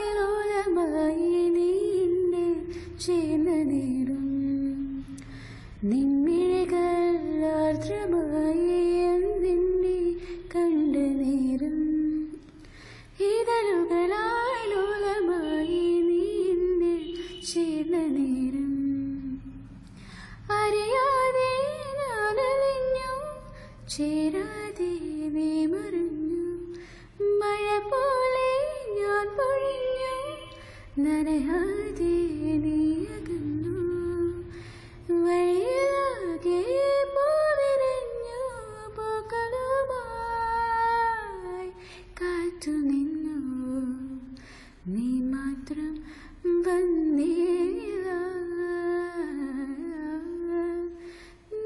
നിഴലുകളായൊലമായി നീന്നെ ചേർന്ന് നേടും നിമ്മിഴകൾ ആർദ്രമായി നിന്നെ കണ്ട് നേരും ഇതളുകളായൊലമായി നീന്നെ ചേർന്ന് നേരും അറിയാതെ ഞാനലിഞ്ഞു ചേരാ നനയാതെ നീ അകന്നു വഴിയാകെ പോവിരഞ്ഞു പൂക്കളുമായി കാത്തു നിന്നു. നീ മാത്രം വന്നില്ല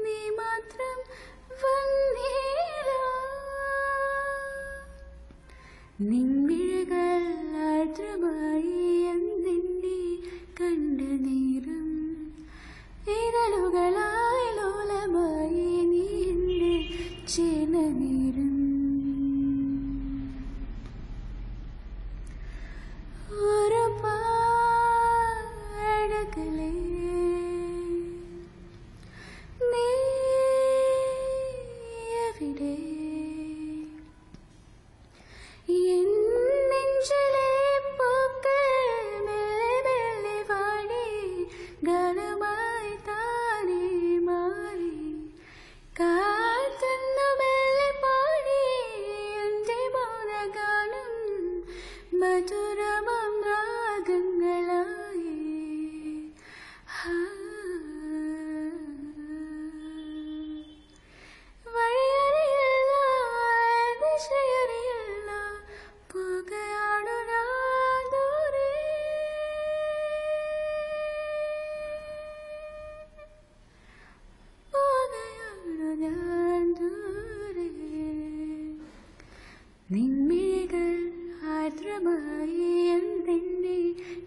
നീ മാത്രം വന്നില്ല നിൻമിഴകൾ കണ്ട നേരം വിരലുകളായി ലോലമായി നീ എന്നെ ചേർന്ന നേരം. ഒരു പാടകളെ നീ എവിടെ?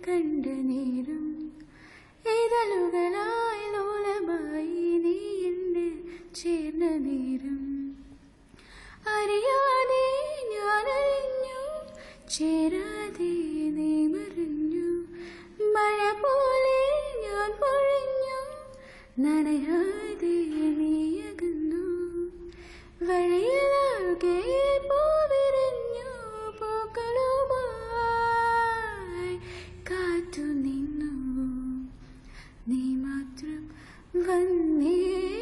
കണ്ട നേരം ഇതളുകളായി ലോലമായി നീ എന്നെ ചേർന്ന നേരം. അറിയാതെ ഞാനറിഞ്ഞു ചേരാതെ നീ മറിഞ്ഞു. മഴ പോലെ ഞാൻ പൊഴിഞ്ഞു നനയാതെ നീ അകന്നു. വഴിയിലാകെ 들만 내